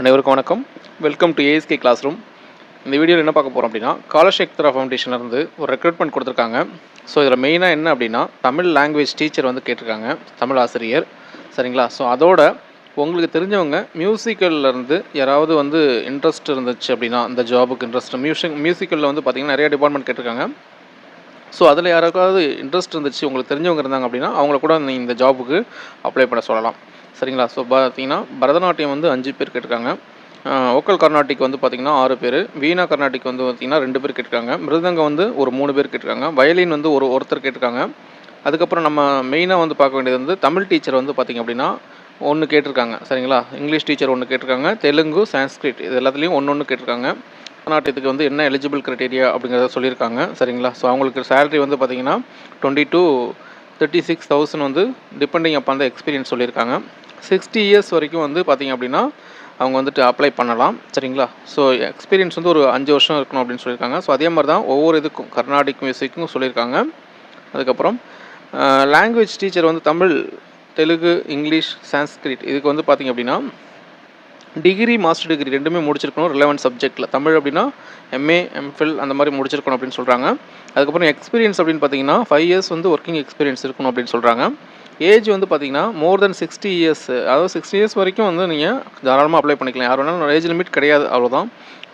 அனைவருக்கும் வணக்கம். Welcome to ASK classroom இந்த வீடியோவில் என்ன பார்க்க போகிறோம் அப்படின்னா காலசேக்தரா ஃபவுண்டேஷன்லேருந்து ஒரு ரெக்ரூட்மெண்ட் கொடுத்துருக்காங்க. ஸோ இதில் மெயினாக என்ன அப்படின்னா தமிழ் லாங்குவேஜ் டீச்சர் வந்து கேட்டிருக்காங்க தமிழ் ஆசிரியர். சரிங்களா? ஸோ அதோட உங்களுக்கு தெரிஞ்சவங்க மியூசிக்கல்லேருந்து யாராவது வந்து இன்ட்ரெஸ்ட் இருந்துச்சு அப்படின்னா அந்த ஜாபுக்கு இன்ட்ரெஸ்ட் மியூசிக் மியூசிக்கலில் வந்து பார்த்திங்கன்னா நிறைய டிபார்ட்மெண்ட் கேட்டிருக்காங்க. ஸோ அதில் யாராவது இன்ட்ரெஸ்ட் இருந்துச்சு உங்களுக்கு தெரிஞ்சவங்க இருந்தாங்க அப்படின்னா அவங்கள கூட நீ இந்த ஜாபுக்கு அப்ளை பண்ண சொல்லலாம். சரிங்களா? ஸோ பார்த்தீங்கன்னா பரதநாட்டியம் வந்து அஞ்சு பேர் கேட்டிருக்காங்க. ஓக்கல் கர்நாட்டிக் வந்து பார்த்திங்கன்னா ஆறு பேர். வீணா கர்நாட்டிக் வந்து பார்த்திங்கன்னா ரெண்டு பேர் கேட்டிருக்காங்க. மிருதங்கம் வந்து ஒரு மூணு பேர் கேட்டிருக்காங்க. வயலின் வந்து ஒரு ஒருத்தர் கேட்டிருக்காங்க. அதுக்கப்புறம் நம்ம மெயினாக வந்து பார்க்க வேண்டியது வந்து தமிழ் டீச்சர் வந்து பார்த்திங்க அப்படின்னா ஒன்று கேட்டிருக்காங்க. சரிங்களா? இங்கிலீஷ் டீச்சர் ஒன்று கேட்டிருக்காங்க. தெலுங்கு சான்ஸ்கிரிட் இது எல்லாத்துலேயும் ஒன்று ஒன்று கேட்டிருக்காங்க. கர்நாடகத்துக்கு வந்து என்ன எலிஜிபிள் க்ரைட்டீரியா அப்படிங்கிறத சொல்லியிருக்காங்க. சரிங்களா? ஸோ அவங்களுக்கு சேலரி வந்து பார்த்திங்கன்னா twenty two thirty six thousand வந்து டிபெண்டிங் அப்போ அந்த எக்ஸ்பீரியன்ஸ் சொல்லியிருக்காங்க. சிக்ஸ்டி இயர்ஸ் வரைக்கும் வந்து பார்த்திங்க அப்படின்னா அவங்க வந்துட்டு அப்ளை பண்ணலாம். சரிங்களா? ஸோ எக்ஸ்பீரியன்ஸ் வந்து ஒரு அஞ்சு வருஷம் இருக்கணும் அப்படின்னு சொல்லியிருக்காங்க. ஸோ அதே மாதிரி தான் ஒவ்வொரு இதுக்கும் கர்நாடிக் மியூசிக்கும் சொல்லியிருக்காங்க. அதுக்கப்புறம் லாங்குவேஜ் டீச்சர் வந்து தமிழ் தெலுங்கு இங்கிலீஷ் சான்ஸ்கிரிட் இதுக்கு வந்து பார்த்திங்க அப்படின்னா டிகிரி மாஸ்டர் டிகிரி ரெண்டுமே முடிச்சிருக்கணும் ரிலவெண்ட் சப்ஜெக்ட்டில் தமிழ் அப்படின்னா எம்ஏ எம்ஃபில் அந்த மாதிரி முடிச்சிருக்கணும் அப்படின்னு சொல்கிறாங்க அதுக்கப்புறம் எக்ஸ்பீரியன்ஸ் அப்படின்னு பார்த்தீங்கன்னா ஃபைவ் இயர்ஸ் வந்து ஒர்க்கிங் எக்ஸ்பீரியன்ஸ் இருக்கணும் அப்படின்னு சொல்கிறாங்க ஏஜ் வந்து பார்த்தீங்கன்னா மோர் தென் சிக்ஸ்டி இயர்ஸ் அதாவது சிக்ஸ்டி இயர்ஸ் வரைக்கும் வந்து நீங்கள் தாராளமாக அப்ளை பண்ணிக்கலாம். யார் வேணாலும் ஏஜ் லிமிட் கிடையாது அவ்வளோதான்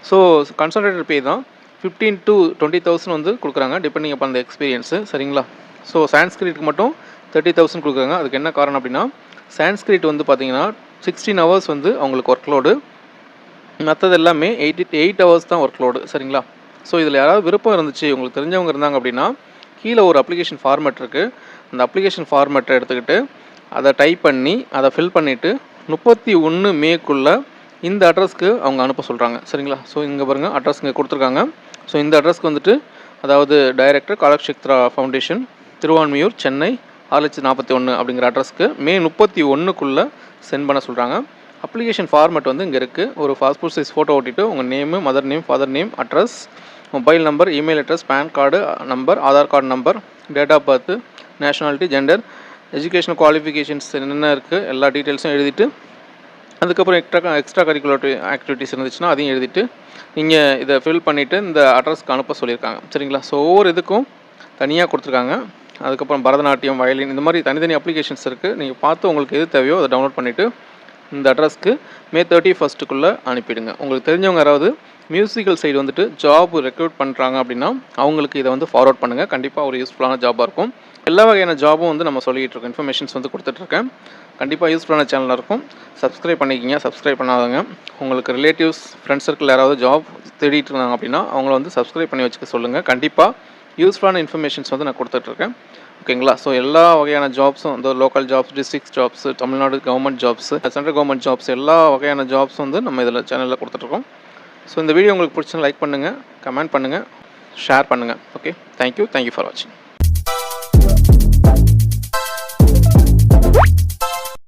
ஸோ கன்சல்டேட்டட் பே தான். ஃபிஃப்டீன் டு டுவெண்ட்டி தௌசண்ட் வந்து கொடுக்குறாங்க டிபெண்டிங் அப்போ அந்த எக்ஸ்பீரியன்ஸு சரிங்களா? ஸோ சான்ஸ்கிரிட்டுக்கு மட்டும் தேர்ட்டி தௌசண்ட் கொடுக்குறாங்க. அதுக்கு என்ன காரணம் அப்படின்னா சான்ஸ்கிரிட் வந்து பார்த்தீங்கன்னா சிக்ஸ்டீன் ஹவர்ஸ் வந்து அவங்களுக்கு ஒர்க் லோடு மற்றது எல்லாமே எயிட்டி எயிட் ஹவர்ஸ் தான் ஒர்க் லோடு சரிங்களா? ஸோ இதில் யாராவது விருப்பம் இருந்துச்சு உங்களுக்கு தெரிஞ்சவங்க இருந்தாங்க அப்படின்னா கீழே ஒரு அப்ளிகேஷன் ஃபார்மேட் இருக்குது அந்த அப்ளிகேஷன் ஃபார்மேட்டை எடுத்துக்கிட்டு அதை டைப் பண்ணி அதை ஃபில் பண்ணிவிட்டு முப்பத்தி ஒன்று மேக்குள்ளே இந்த அட்ரஸ்க்கு அவங்க அனுப்ப சொல்கிறாங்க சரிங்களா? ஸோ இங்கே பாருங்கள் அட்ரஸ் இங்கே கொடுத்துருக்காங்க. ஸோ இந்த அட்ரஸ்க்கு வந்துட்டு அதாவது டைரக்டர் காலக்ஷேத்ரா ஃபவுண்டேஷன் திருவான்மியூர் சென்னை ஆறு லட்சத்தி நாற்பத்தி ஒன்று அப்படிங்கிற அட்ரஸ்க்கு மே முப்பத்தி ஒன்றுக்குள்ளே சென்ட் பண்ண சொல்கிறாங்க அப்ளிகேஷன் ஃபார்மேட் வந்து இங்கே இருக்குது ஒரு பாஸ்போர்ட் சைஸ் ஃபோட்டோ ஓட்டிட்டு உங்கள் name mother name father name address mobile number email address PAN card number Aadhaar card number date of birth nationality gender educational qualifications என்னென்ன இருக்குது எல்லா டீட்டெயில்ஸும் எழுதிட்டு அதுக்கப்புறம் எக்ஸ்ட்ரா எக்ஸ்ட்ரா கரிக்குலர் ஆக்டிவிட்டீஸ் இருந்துச்சுன்னா அதையும் எழுதிட்டு நீங்கள் இதை ஃபில் பண்ணிவிட்டு இந்த அட்ரஸ்க்கு அனுப்ப சொல்லியிருக்காங்க. சரிங்களா? ஸோ ஒவ்வொரு இதுக்கும் தனியாக கொடுத்துருக்காங்க. அதுக்கப்புறம் பரதநாட்டியம் வயலின் இந்த மாதிரி தனித்தனி அப்ளிகேஷன்ஸ் இருக்குது நீங்கள் பார்த்து உங்களுக்கு எது தேவையோ அதை டவுன்லோட் பண்ணிவிட்டு இந்த அட்ரஸ்க்கு மே தேர்ட்டி ஃபஸ்ட்டுக்குள்ளே அனுப்பிடுங்க. உங்களுக்கு தெரிஞ்சவங்க யாராவது மியூசிக்கல் சைடு வந்துட்டு ஜாப் ரெக்ரூட் பண்ணுறாங்க அப்படின்னா அவங்களுக்கு இதை வந்து ஃபார்வர்ட் பண்ணுங்கள் கண்டிப்பாக ஒரு யூஸ்ஃபுல்லான ஜாபாக இருக்கும். எல்லா வகையான ஜாபும் வந்து நம்ம சொல்லிகிட்டு இருக்கோம். இன்ஃபர்மேஷன்ஸ் வந்து கொடுத்துட்ருக்கேன் கண்டிப்பாக யூஸ்ஃபுல்லான சேனலாக இருக்கும். சப்ஸ்கிரைப் பண்ணிக்கிங்க. சப்ஸ்கிரைப் பண்ணாதவங்க. உங்களுக்கு ரிலேட்டிவ்ஸ் ஃப்ரெண்ட்ஸ் சர்க்கிள் யாராவது ஜாப் தேடிட்டு இருந்தாங்க அப்படின்னா அவங்கள வந்து சப்ஸ்கிரைப் பண்ணி வச்சுக்க சொல்லுங்கள் கண்டிப்பாக யூஸ்ஃபுல்லான இன்ஃபர்மேஷன்ஸ் வந்து நான் கொடுத்துட்ருக்கேன். ஓகேங்களா? ஸோ எல்லா வகையான ஜாப்ஸும் இந்த local jobs district jobs Tamil Nadu government jobs central government jobs எல்லா வகையான ஜாப்ஸ் வந்து நம்ம இதில் சேனலில் கொடுத்துட்ருக்கோம். ஸோ இந்த வீடியோ உங்களுக்கு பிடிச்சா லைக் பண்ணுங்கள் கமெண்ட் பண்ணுங்கள் ஷேர் பண்ணுங்கள் ஓகே தேங்க்யூ தேங்க்யூ ஃபார் வாட்சிங்